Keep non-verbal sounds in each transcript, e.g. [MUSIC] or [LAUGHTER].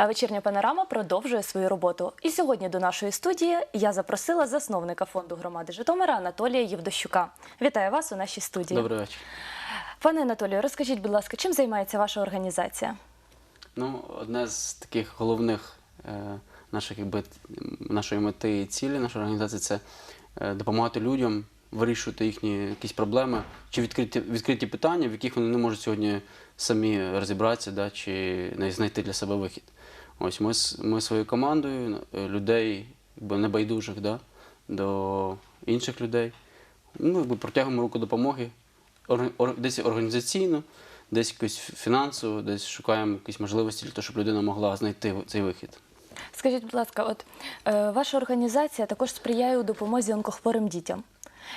А вечірня панорама продовжує свою роботу. І сьогодні до нашої студії я запросила засновника фонду громади Житомира Анатолія Євдощука. Вітаю вас у нашій студії. Добрий вечір. Пане Анатолію, розкажіть, будь ласка, чим займається ваша організація? Ну, одне з таких головних е, наших, якби, нашої мети і цілі нашої організації це е, допомагати людям вирішувати їхні якісь проблеми чи відкриті, відкриті питання, в яких вони не можуть сьогодні самі розібратися, да, чи знайти для себе вихід. Ось ми, ми своєю командою е, людей небайдужих да, до інших людей. Ну, якби протягуємо руку допомоги десь організаційно, десь якось фінансово, десь шукаємо якісь можливості для того, щоб людина могла знайти цей вихід. Скажіть, будь ласка, от е, ваша організація також сприяє у допомозі онкохворим дітям.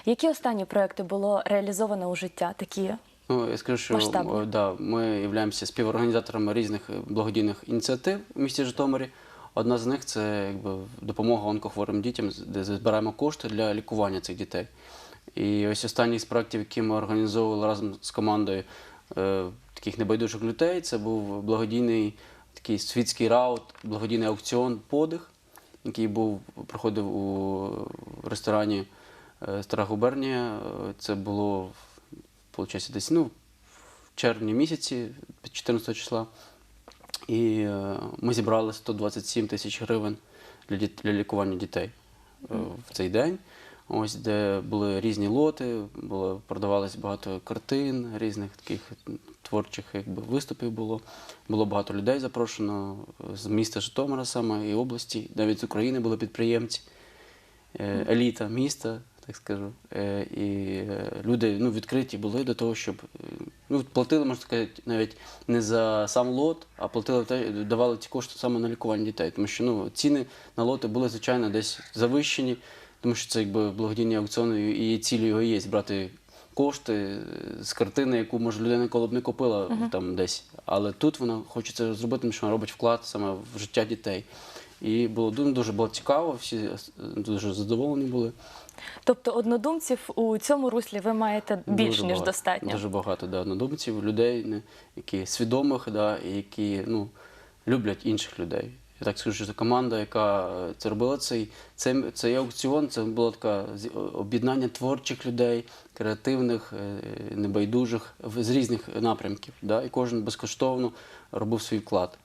Які останні проекти було реалізовано у життя? Такі Ну, я скажу, що да, ми являємося співорганізаторами різних благодійних ініціатив у місті Житомирі. Одна з них це якби, допомога онкохворим дітям, де збираємо кошти для лікування цих дітей. І ось останній з проєктів, які ми організовували разом з командою е, таких небайдужих людей, це був благодійний такий світський раут, благодійний аукціон подих, який був проходив у ресторані е, Стара губернія. Це було виходить, десь ну, в червні місяці, 14 числа. І е, ми зібрали 127 тисяч гривень для, діт- для лікування дітей е, в цей день. Ось де були різні лоти, було продавалось багато картин, різних таких творчих якби, виступів було. Було багато людей запрошено е, з міста Житомира саме і області, навіть з України були підприємці, еліта міста, так скажу. Е, І е, люди ну, відкриті були до того, щоб е, ну, платили, можна сказати, навіть не за сам лот, а платили давали ці кошти саме на лікування дітей. Тому що ну, ціни на лоти були, звичайно, десь завищені, тому що це якби благодійні аукціони, і цілі його є збирати кошти з картини, яку може людина ніколи б не купила там десь. Але тут вона хоче це зробити, тому що вона робить вклад саме в життя дітей. І було дуже, дуже було цікаво, всі дуже задоволені були. Тобто однодумців у цьому руслі ви маєте більш Дуже ніж багато, достатньо. Дуже багато да, однодумців, людей, не- які свідомих, да, і які ну, люблять інших людей. Я так скажу, що це команда, яка е, це робила цей, аукціон, це було таке об'єднання творчих людей, креативних, е, небайдужих з різних напрямків. Да, і кожен безкоштовно робив свій вклад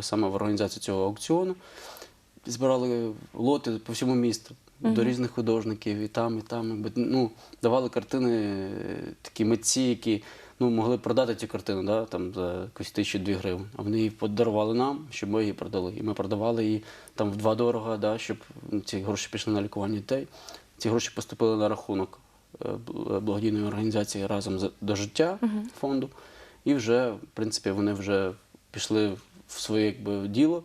саме в організацію цього аукціону. Збирали лоти по всьому місту до різних художників, і там, і там. Ну, давали картини е, такі митці, які ну, могли продати цю картину да, там, за якусь тисячу дві гривень. А вони її подарували нам, щоб ми її продали. І ми продавали її там в два дорога, да, щоб ну, ці гроші пішли на лікування дітей. Ці гроші поступили на рахунок е, благодійної організації разом до життя фонду. І вже, в принципі, вони вже пішли в своє якби, діло.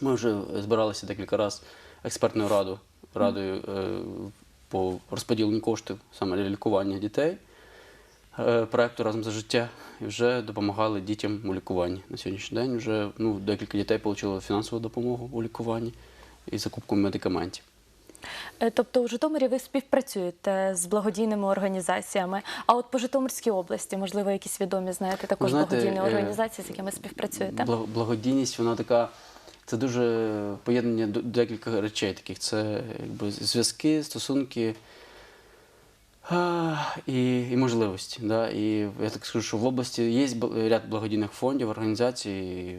Ми вже збиралися декілька разів експертною радою, радою е, по розподіленню коштів саме для лікування дітей е, проекту разом за життя і вже допомагали дітям у лікуванні. На сьогоднішній день вже ну, декілька дітей отримали фінансову допомогу у лікуванні і закупку медикаментів. Е, Тобто у Житомирі ви співпрацюєте з благодійними організаціями. А от по Житомирській області, можливо, якісь відомі знаєте також знаєте, благодійні організації, з якими співпрацюєте? Благодійність, вона така. Це дуже поєднання декілька речей таких. Це якби зв'язки, стосунки а, і, і можливості. Да? І я так скажу, що в області є ряд благодійних фондів, організацій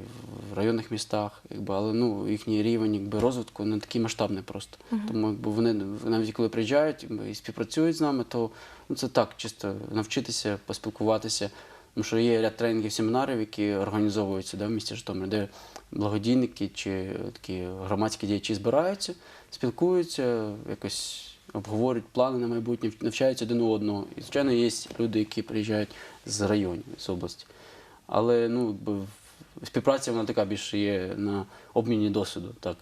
в районних містах, якби, але ну, їхній рівень якби, розвитку не такий масштабний просто. Тому якби, вони навіть коли приїжджають і співпрацюють з нами, то ну, це так, чисто навчитися, поспілкуватися. Тому що є ряд тренінгів, семінарів, які організовуються да, в місті Житомир, де благодійники чи такі громадські діячі збираються, спілкуються, якось обговорюють плани на майбутнє, навчаються один одного. І, звичайно, є люди, які приїжджають з районів, з області. Але ну, співпраця вона така більше є на обміні досвіду, так,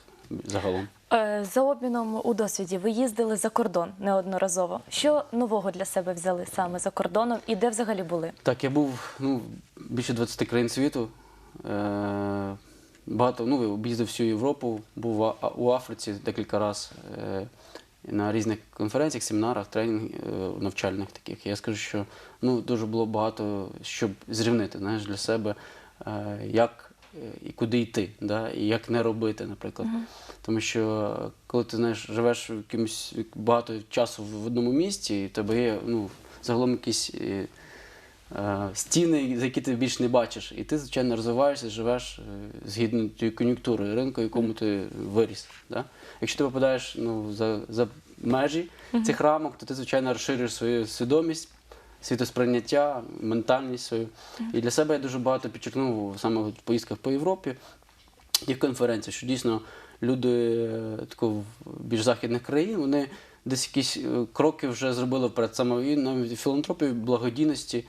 загалом. Е, За обміном у досвіді ви їздили за кордон неодноразово. Що нового для себе взяли саме за кордоном і де взагалі були? Так, я був ну, більше 20 країн світу. Е, багато, ну, об'їздив всю Європу, був у Африці декілька разів е, на різних конференціях, семінарах, тренінгах навчальних таких. Я скажу, що ну, дуже було багато, щоб зрівнити знаєш, для себе, е, як е, і куди йти, да? і як не робити, наприклад. Тому що коли ти знаєш, живеш в якимось багато часу в одному місці, і в тебе є ну, загалом якісь. е, е, Стіни, за які ти більш не бачиш, і ти, звичайно, розвиваєшся, живеш е, згідно тієї кон'юнктури ринку, якому ти виріс. Да? Якщо ти попадаєш ну, за, за межі цих рамок, то ти, звичайно, розширюєш свою свідомість, світосприйняття, ментальність свою. І для себе я дуже багато підчеркнув саме в поїздках по Європі в конференціях, що дійсно люди е, такого більш західних країн, вони десь якісь е, кроки вже зробили перед саме навіть філантропії, благодійності.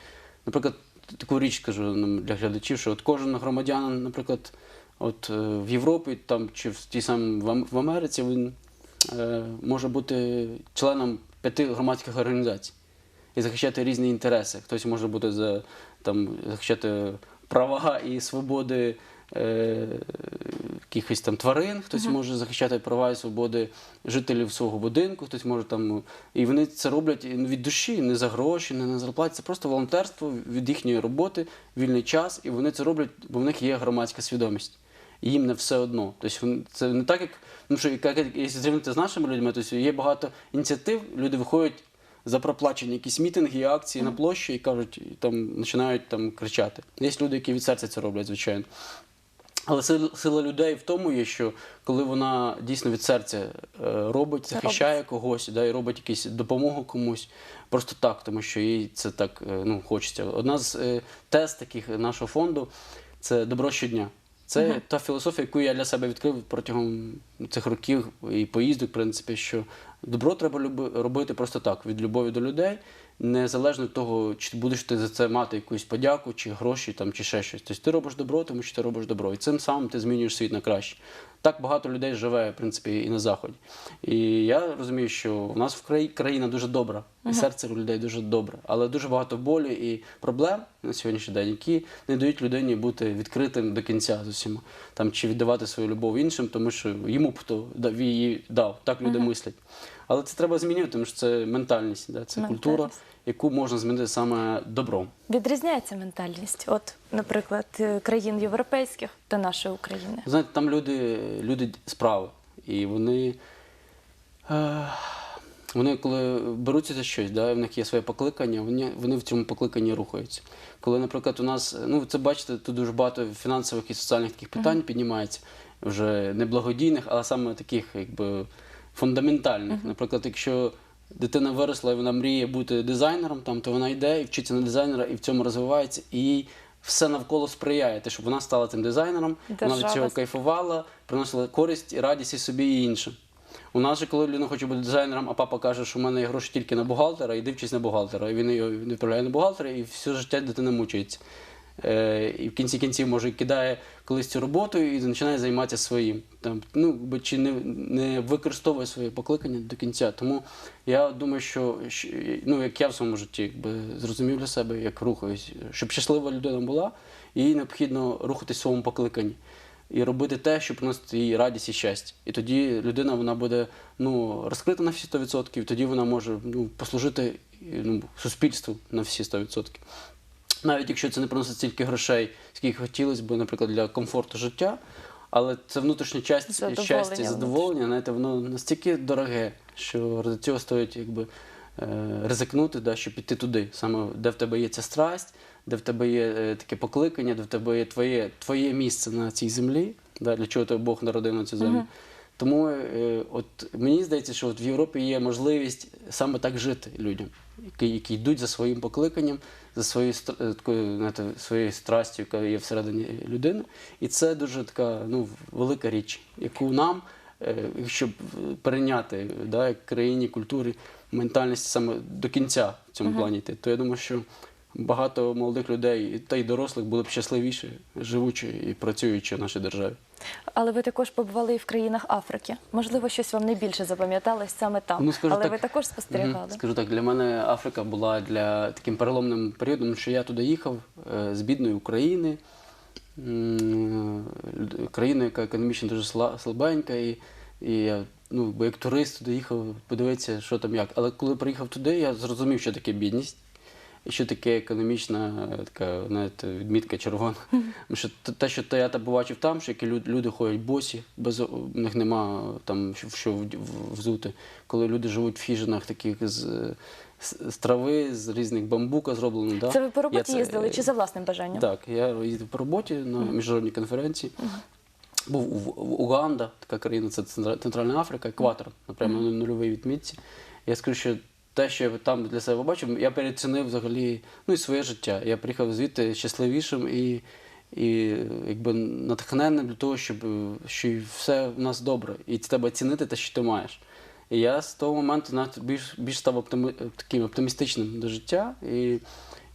Наприклад, таку річ кажу для глядачів, що от кожен громадянин, наприклад, от е, в Європі там чи в тій самій в Америці він може бути членом п'яти громадських організацій і захищати різні інтереси. Хтось може бути за там захищати права і свободи е, якихось там тварин, хтось може захищати права і свободи жителів свого будинку, хтось може там. І вони це роблять від душі, не за гроші, не на зарплаті. Це просто волонтерство від їхньої роботи, вільний час, і вони це роблять, бо в них є громадська свідомість. І їм не все одно. Тобто це не так, як ну що як, як, якщо зрівняти з нашими людьми, то є багато ініціатив, люди виходять за проплачені якісь мітинги акції на площі і кажуть, і там починають там кричати. Є люди, які від серця це роблять, звичайно. Але сила, людей в тому є, що коли вона дійсно від серця е, робить, захищає когось, да, і робить якусь допомогу комусь, просто так, тому що їй це так е, ну, хочеться. Одна з е, тез таких нашого фонду це добро щодня. Це та філософія, яку я для себе відкрив протягом цих років і поїздок, в принципі, що добро треба робити просто так, від любові до людей, незалежно від того, чи будеш ти за це мати якусь подяку, чи гроші, там, чи ще щось. Тобто ти робиш добро, тому що ти робиш добро. І цим самим ти змінюєш світ на краще. Так багато людей живе, в принципі, і на Заході. І я розумію, що у нас в краї країна дуже добра, і серце у людей дуже добре, але дуже багато болі і проблем на сьогоднішній день, які не дають людині бути відкритим до кінця з усіма, там чи віддавати свою любов іншим, тому що йому б хто дав її дав. Так люди мислять. Але це треба змінювати, тому що це ментальність, да? це культура, яку можна змінити саме добром. Відрізняється ментальність, от, наприклад, е, країн європейських та нашої України. Знаєте, там люди, люди справи. І вони, е, вони коли беруться за щось, да, в них є своє покликання, вони, вони в цьому покликанні рухаються. Коли, наприклад, у нас, ну це бачите, тут дуже багато фінансових і соціальних таких питань піднімається, вже не благодійних, але саме таких, якби фундаментальних. Наприклад, якщо дитина виросла і вона мріє бути дизайнером, там, то вона йде і вчиться на дизайнера, і в цьому розвивається, і їй все навколо сприяє, те, щоб вона стала цим дизайнером, вона від цього кайфувала, приносила користь і радість і собі і іншим. У нас же, коли людина хоче бути дизайнером, а папа каже, що в мене є гроші тільки на бухгалтера, іди вчись на бухгалтера. І він його відправляє на бухгалтера, і все життя дитина мучається. Е, і в кінці кінців, може, кидає колись цю роботу і починає займатися своїм. Там, ну, чи не, не використовує своє покликання до кінця. Тому я думаю, що ну, як я в своєму житті якби, зрозумів для себе, як рухаюсь, щоб щаслива людина була, їй необхідно рухатись в своєму покликанні і робити те, що приносить їй радість і щастя. І тоді людина вона буде ну, розкрита на всі 100%, і тоді вона може ну, послужити ну, суспільству на всі 100%. Навіть якщо це не приносить стільки грошей, скільки хотілося б, наприклад, для комфорту життя, але це внутрішня часть Задоволення щастя, і задоволення, знаєте, воно настільки дороге, що ради цього стоїть якби, е, ризикнути, да, щоб піти туди, саме де в тебе є ця страсть, де в тебе є е, таке покликання, де в тебе є твоє, твоє місце на цій землі, да, для чого тебе Бог народив на цю землю. Тому е, от мені здається, що от в Європі є можливість саме так жити людям, які, які йдуть за своїм покликанням, за своєю е, такою, знаєте, своєю страстю, яка є всередині людини. І це дуже така ну, велика річ, яку нам, е, щоб перейняти да, країні, культурі, ментальності саме до кінця в цьому плані йти, то я думаю, що багато молодих людей та й дорослих були б щасливіші, живучи і працюючи в нашій державі. Але ви також побували і в країнах Африки. Можливо, щось вам найбільше запам'яталось саме там. Ну, скажу Але так, ви також спостерігали. Скажу так, для мене Африка була для таким переломним періодом, що я туди їхав е, з бідної України, м, країна, яка економічно дуже слабенька, і, і я ну, бо як турист туди їхав, подивитися, що там як. Але коли приїхав туди, я зрозумів, що таке бідність. І що таке економічна е, така знаєте, відмітка червона. Тому що те- що я та побачив там, що які люд- люди ходять босі, без у них нема там що- що взути. Коли люди живуть в хіжинах таких з, е, з, трави, з різних бамбука зроблено. Да? Це ви по Я роботі це- їздили чи за власним бажанням? Так, я їздив по роботі на міжнародній конференції. Був у в Уганда, така країна, це Центральна Африка, екватор, напрямо на нульовій відмітці. Я скажу, що те, що я там для себе побачив, я переоцінив взагалі ну, і своє життя. Я приїхав звідти щасливішим і, і якби натхненним для того, щоб що все в нас добре. І треба цінити те, що ти маєш. І я з того моменту навіть більш, більш став оптими, таким оптимістичним до життя і,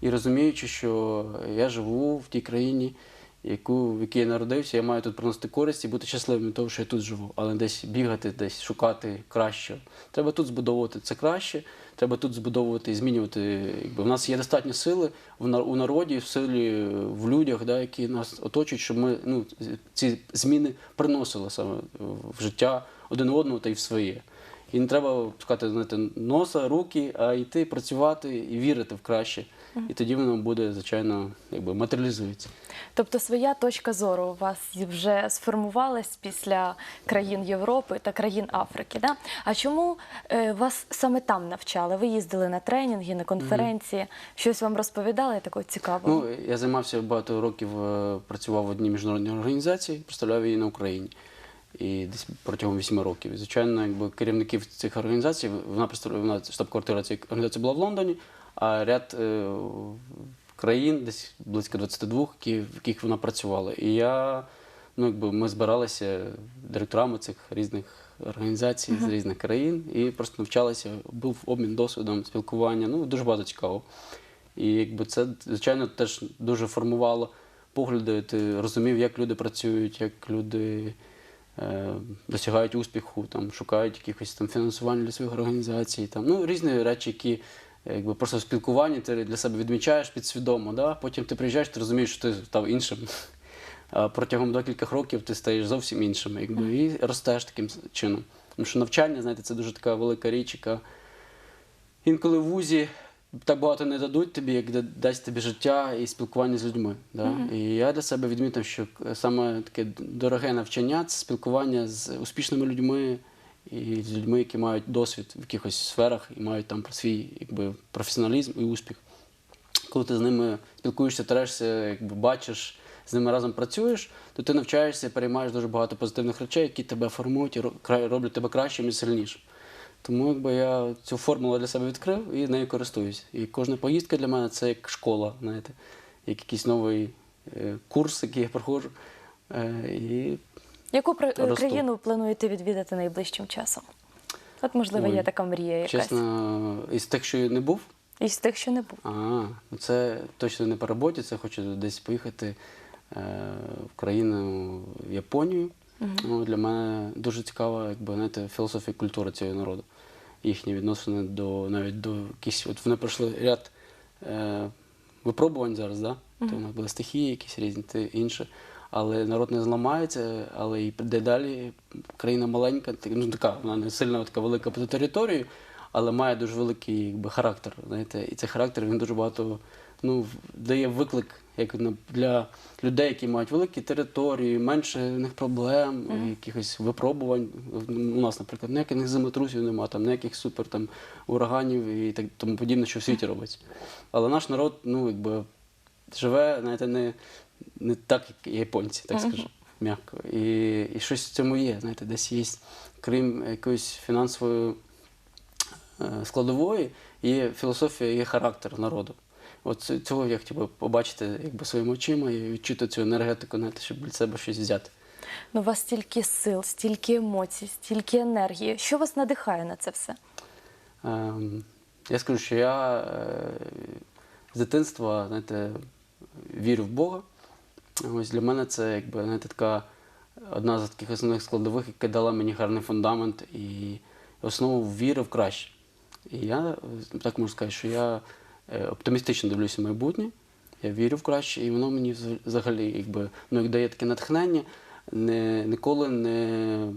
і розуміючи, що я живу в тій країні, яку, в якій я народився, я маю тут приносити користь і бути щасливим від того, що я тут живу, але десь бігати, десь шукати краще. Треба тут збудовувати це краще, треба тут збудовувати і змінювати. Якби в нас є достатньо сили у народі, в силі в людях, да, які нас оточують, щоб ми ну, ці зміни приносили саме в життя один одного та й в своє. І не треба пускати знаєте, носа, руки, а йти працювати і вірити в краще. І тоді воно буде, звичайно, якби матеріалізується. Тобто своя точка зору у вас вже сформувалась після країн Європи та країн Африки. Да? А чому е, вас саме там навчали? Ви їздили на тренінги, на конференції, щось вам розповідали такого цікавого? Ну, я займався багато років, е, працював в одній міжнародній організації, представляв її на Україні. І десь протягом вісьми років. Звичайно, якби керівників цих організацій, вона вона штаб-квартира цієї організації була в Лондоні, а ряд е, країн, десь близько 22, які, в яких вона працювала. І я, ну, якби ми збиралися директорами цих різних організацій з різних країн і просто навчалися, був обмін досвідом, спілкування, ну, дуже багато цікавого. І якби це, звичайно, теж дуже формувало погляди. Ти розумів, як люди працюють, як люди е, досягають успіху, там, шукають якихось там фінансування для своїх організацій. Там, ну, різні речі, які якби, просто в спілкуванні ти для себе відмічаєш підсвідомо. Да? Потім ти приїжджаєш, ти розумієш, що ти став іншим. [LAUGHS] А протягом декількох років ти стаєш зовсім іншим, якби, і ростеш таким чином. Тому що навчання, знаєте, це дуже така велика річ, яка інколи в вузі так багато не дадуть тобі, як дасть тобі життя і спілкування з людьми. Да? І я для себе відмітив, що саме таке дороге навчання це спілкування з успішними людьми і з людьми, які мають досвід в якихось сферах і мають там свій якби, професіоналізм і успіх. Коли ти з ними спілкуєшся, терешся, якби бачиш, з ними разом працюєш, то ти навчаєшся і переймаєш дуже багато позитивних речей, які тебе формують і роблять тебе кращим і сильнішим. Тому якби я цю формулу для себе відкрив і нею користуюсь. І кожна поїздка для мене це як школа, знаєте, як якийсь новий е, курс, який я проходжу. Е, і Яку при- росту. країну плануєте відвідати найближчим часом? От, можливо, Ой, є така мрія якась. чесно, із тих, що не був, Із тих, що не був. А, ну це точно не по роботі, це хочу десь поїхати е, в країну в Японію. Ну, для мене дуже цікава, якби знаєте, філософія і культура цього народу. Їхні відносини до навіть до якісь. От вони пройшли ряд е, випробувань зараз, да? То у нас були стихії, якісь різні інше. Але народ не зламається, але і де далі країна маленька, ну така, вона не сильно така велика по території, але має дуже великий якби, характер. Знаєте, і цей характер він дуже багато ну, дає виклик як для людей, які мають великі території, менше в них проблем, якихось випробувань. У нас, наприклад, ніяких землетрусів немає, там ніяких супер там ураганів і так тому подібне, що в світі робиться. Але наш народ, ну якби живе, знаєте, не, не так, як японці, так скажу, м'яко. І, і щось в цьому є, знаєте, десь є, крім якоїсь фінансової е, складової, є філософія, є характер народу. От цього я хотів би побачити якби, своїми очима і відчути цю енергетику, знаєте, щоб для себе щось взяти. Ну, у вас стільки сил, стільки емоцій, стільки енергії. Що вас надихає на це все? Ем, я скажу, що я е, з дитинства знаєте, вірю в Бога. Ось для мене це якби, знаєте, така одна з таких основних складових, яка дала мені гарний фундамент і основу віри в краще. І я так можу сказати, що я е, оптимістично дивлюся в майбутнє, я вірю в краще, і воно мені взагалі якби, ну, як дає таке натхнення, не, ніколи не,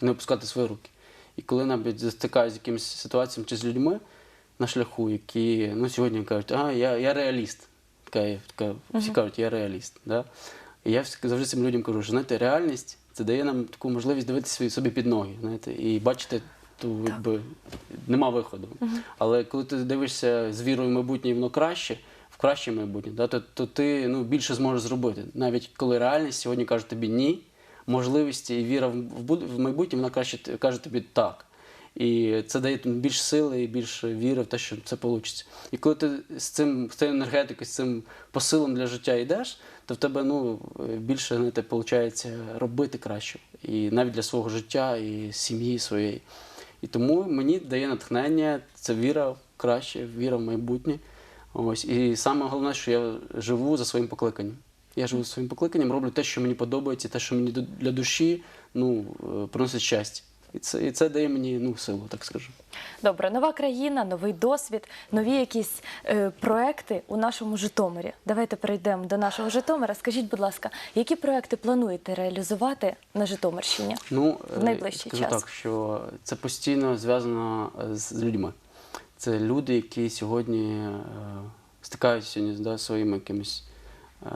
не опускати свої руки. І коли навіть стикаюся з якимись ситуаціями чи з людьми, на шляху, які ну, сьогодні кажуть, а я, я реаліст. Така, є, така, всі кажуть, я реаліст. Да? І я завжди цим людям кажу, що знаєте, реальність це дає нам таку можливість дивитися собі- під ноги, знаєте, і бачити ту, якби нема виходу. Але коли ти дивишся з вірою в майбутнє, воно краще, в краще майбутнє, да, то, то ти ну, більше зможеш зробити. Навіть коли реальність сьогодні каже тобі ні, можливості і віра в, в в майбутнє, вона краще каже тобі так. І це дає тобі більш сили і більше віри в те, що це вийде. І коли ти з цим з цією енергетикою, з цим посилом для життя йдеш, то в тебе ну, більше знаєте, виходить робити краще. І навіть для свого життя, і сім'ї своєї. І тому мені дає натхнення, це віра в краще, віра в майбутнє. Ось. І саме головне, що я живу за своїм покликанням. Я живу за своїм покликанням, роблю те, що мені подобається, те, що мені для душі ну, е, приносить щастя. І це, і це дає мені ну, силу, так скажу. Добре, нова країна, новий досвід, нові якісь е, проекти у нашому Житомирі. Давайте перейдемо до нашого Житомира. Скажіть, будь ласка, які проекти плануєте реалізувати на Житомирщині? Ну, В е, найближчий скажу час. так, що це постійно зв'язано е, з людьми. Це люди, які сьогодні е, стикаються да, своїми якимись е,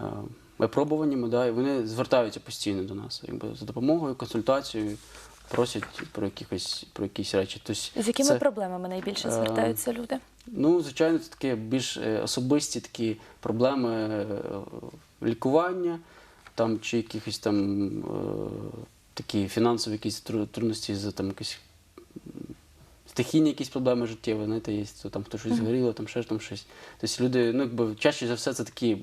випробуваннями, да, і вони звертаються постійно до нас якби, за допомогою, консультацією, просять про, якихось, про якісь речі. Тобто, З якими це- проблемами найбільше е, звертаються люди? Ну, звичайно, це такі більш е, особисті такі проблеми е, лікування, там, чи якихось там е, такі фінансові якісь трудності за там якісь стихійні якісь проблеми життєві, знаєте, є, то там хто щось згоріло, там ще там щось. Тобто люди, ну, якби чаще за все це такі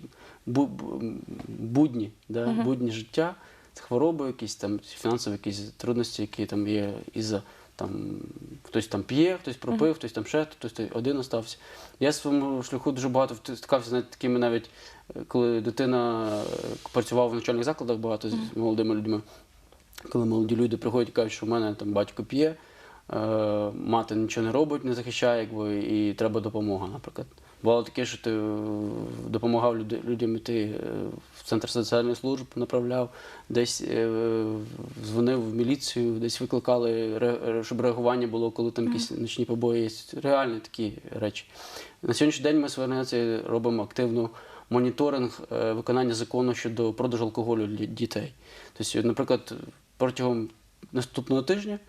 бу- бу- будні, да, будні життя, хвороби якісь там, фінансові якісь трудності, які там є із-за там хтось там п'є, хтось пропив, хтось там ще, хтось один остався. Я в своєму шляху дуже багато стикався навіть такими навіть, е, коли дитина е, працював в навчальних закладах багато з молодими людьми. Коли молоді люди приходять і кажуть, що в мене там батько п'є, е, мати нічого не робить, не захищає, якби, і треба допомога, наприклад. Бувало таке, що ти е, допомагав людям йти е, в центр соціальних служб, направляв, десь е, дзвонив в міліцію, десь викликали, щоб реагування було, коли там якісь нічні побої. є. Реальні такі речі. На сьогоднішній день ми своїй організації робимо активну моніторинг виконання закону щодо продажу алкоголю для дітей. Тобто, наприклад, протягом наступного тижня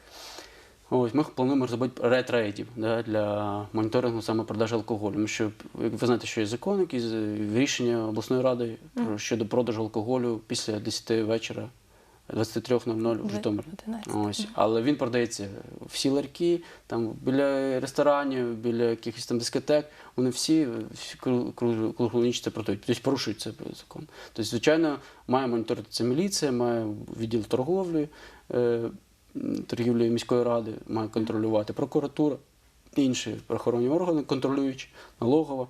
ось, ми плануємо зробити ряд рейдів да, для моніторингу саме продажу алкоголю. Тому що як ви знаєте, що є закон, який з- рішення обласної ради про- щодо продажу алкоголю після 10 вечора. 23.00 в Житомирі. Ось. Але він продається всі ларьки, там біля ресторанів, біля якихось там дискотек. Вони всі, всі кру- кру- круглоніч це продають. Тобто порушують цей закон. Тобто, звичайно, має моніторити це міліція, має відділ торговлі, м, торгівлі міської ради, має контролювати прокуратура, інші правоохоронні органи контролюючі, налогова.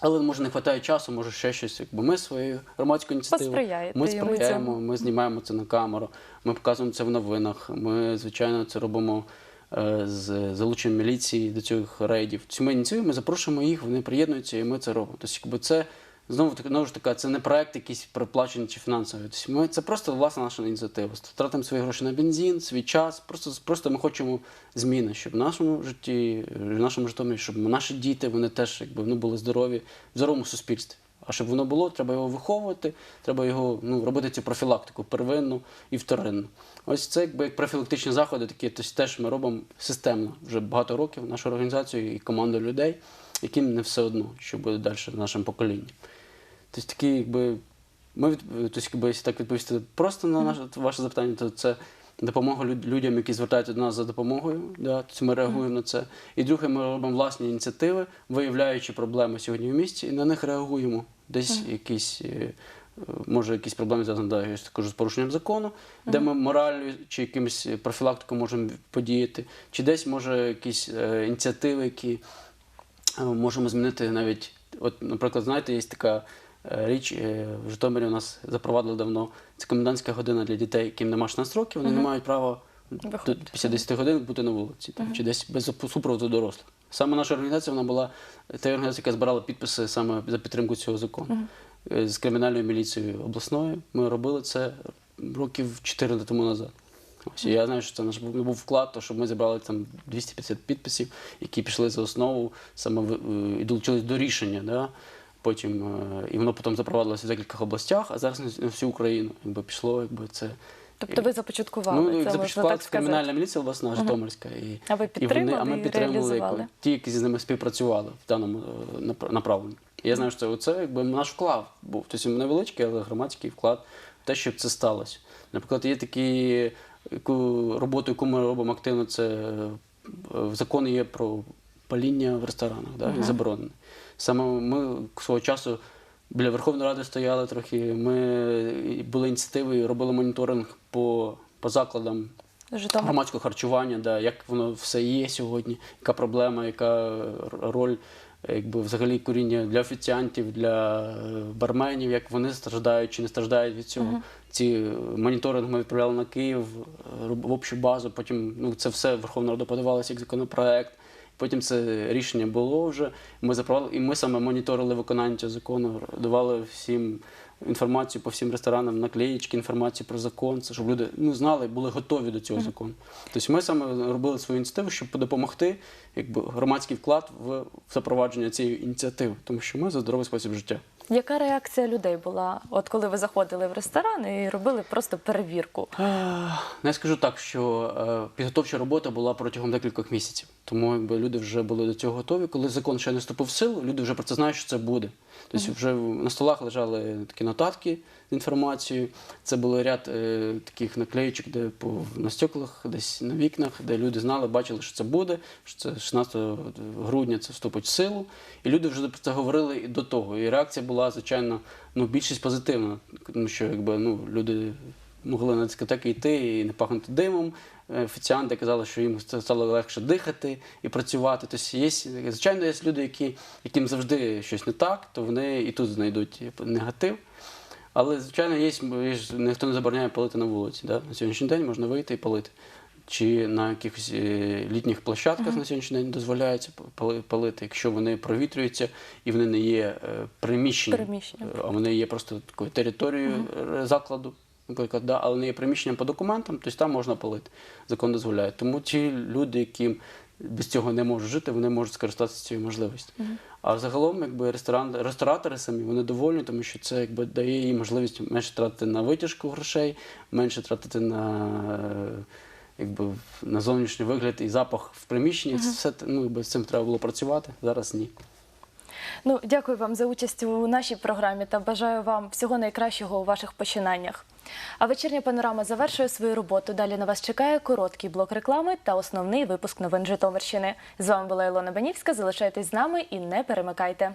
Але може не вистачає часу, може ще щось. Якби ми своєю громадською ініціативою ми сприяємо, ми знімаємо це на камеру, ми показуємо це в новинах. Ми, звичайно, це робимо е, з залученням міліції до цих рейдів. Ці ми ініціюємо, ми запрошуємо їх, вони приєднуються, і ми це робимо. Тобто, якби це знову таки знову ж таки, це не проект якийсь проплачений чи фінансовий. Тобто, ми це просто власна наша ініціатива. Втратимо свої гроші на бензин, свій час. Просто просто ми хочемо зміни, щоб в нашому житті, в нашому Житомирі, щоб наші діти вони теж якби вони були здорові в здоровому суспільстві. А щоб воно було, треба його виховувати, треба його ну, робити цю профілактику первинну і вторинну. Ось це якби як профілактичні заходи, такі тобто, теж ми робимо системно вже багато років нашу організацію і команду людей, яким не все одно, що буде далі з нашим поколінням. Тобто такі, якби ми від- тобто, якби, якщо так відповісти просто на наше ваше запитання, то це допомога люд- людям, які звертаються до нас за допомогою. Да, тобто ми реагуємо на це. І друге, ми робимо власні ініціативи, виявляючи проблеми сьогодні в місті, і на них реагуємо. Десь якісь. е, е, Може, якісь проблеми зв'язані да, я кажу, з порушенням закону, де ми морально чи якимось профілактикою можемо подіяти, чи десь може якісь е, ініціативи, які е, можемо змінити навіть. От, наприклад, знаєте, є така е, річ е, в Житомирі у нас запровадили давно. Це комендантська година для дітей, яким нема 16 років, вони не мають права Виходити. після 10 годин бути на вулиці там, чи десь без супроводу дорослих. Саме наша організація вона була та організація, яка збирала підписи саме за підтримку цього закону. Е, З кримінальною міліцією обласною ми робили це років 4 тому назад. Ось і я знаю, що це наш був, вклад, то що ми зібрали там 250 підписів, які пішли за основу, саме е, і долучились до рішення. Да? Потім, е, і воно потім запровадилося в декількох областях, а зараз на всю Україну. Якби пішло, якби це. Тобто ви започаткували Ну, це, можна так кримінальна міліція обласна Житомирська. І, А ви і підтримали а ми підтримали реалізували? ті, які з ними співпрацювали в даному е, направленні. Я знаю, що це якби наш вклад був. Тобто невеличкий, але громадський вклад в те, щоб це сталося. Наприклад, є такі яку роботу, яку ми робимо активно, це е, закон є про паління в ресторанах, да, uh заборонене. Саме ми свого часу біля Верховної Ради стояли трохи. Ми були ініціативою, робили моніторинг по, по закладам Житомир. громадського харчування, да, як воно все є сьогодні, яка проблема, яка роль якби, взагалі куріння для офіціантів, для е, барменів, як вони страждають чи не страждають від цього. Ці е, моніторинг ми відправляли на Київ е, в общу базу. Потім ну, це все Верховна Рада подавалася як законопроект. Потім це рішення було вже. Ми запровадили, і ми саме моніторили виконання цього закону, давали всім інформацію по всім ресторанам, наклеїчки, інформацію про закон, це щоб люди ну, знали, були готові до цього закону. Тобто ми саме робили свою ініціативу, щоб допомогти якби, громадський вклад в запровадження цієї ініціативи, тому що ми за здоровий спосіб життя. Яка реакція людей була, от коли ви заходили в ресторан і робили просто перевірку? Ну, я скажу так, що е, підготовча робота була протягом декількох місяців. Тому якби люди вже були до цього готові. Коли закон ще не вступив в силу, люди вже про це знають, що це буде. Тобто вже на столах лежали такі нотатки з інформацією. Це було ряд е, таких наклеїчок, де по на стеклах, десь на вікнах, де люди знали, бачили, що це буде, що це 16 грудня це вступить в силу. І люди вже про це говорили і до того. І реакція була, звичайно, ну, більшість позитивна, тому що якби, ну, люди могли на дискотеки йти і не пахнути димом. Е, Офіціанти казали, що їм стало легше дихати і працювати. Тобто є, звичайно, є люди, які, яким завжди щось не так, то вони і тут знайдуть негатив. Але, звичайно, є, ніхто не забороняє палити на вулиці. Да? На сьогоднішній день можна вийти і палити. Чи на якихось е, літніх площадках на сьогоднішній день дозволяється пали- палити, якщо вони провітрюються і вони не є е, приміщенням, а вони є просто такою територією е, закладу, наприклад, да, але не є приміщенням по документам, тобто там можна палити. Закон дозволяє. Тому ті люди, які без цього не можуть жити, вони можуть скористатися цією можливістю. А загалом, якби ресторан, ресторатори самі вони довольні, тому що це якби дає їм можливість менше тратити на витяжку грошей, менше тратити на. Якби на зовнішній вигляд і запах в приміщенні, це все ну, якби з цим треба було працювати. Зараз ні. Ну, дякую вам за участь у нашій програмі та бажаю вам всього найкращого у ваших починаннях. А вечірня панорама завершує свою роботу. Далі на вас чекає короткий блок реклами та основний випуск новин Житомирщини. З вами була Ілона Банівська. Залишайтесь з нами і не перемикайте.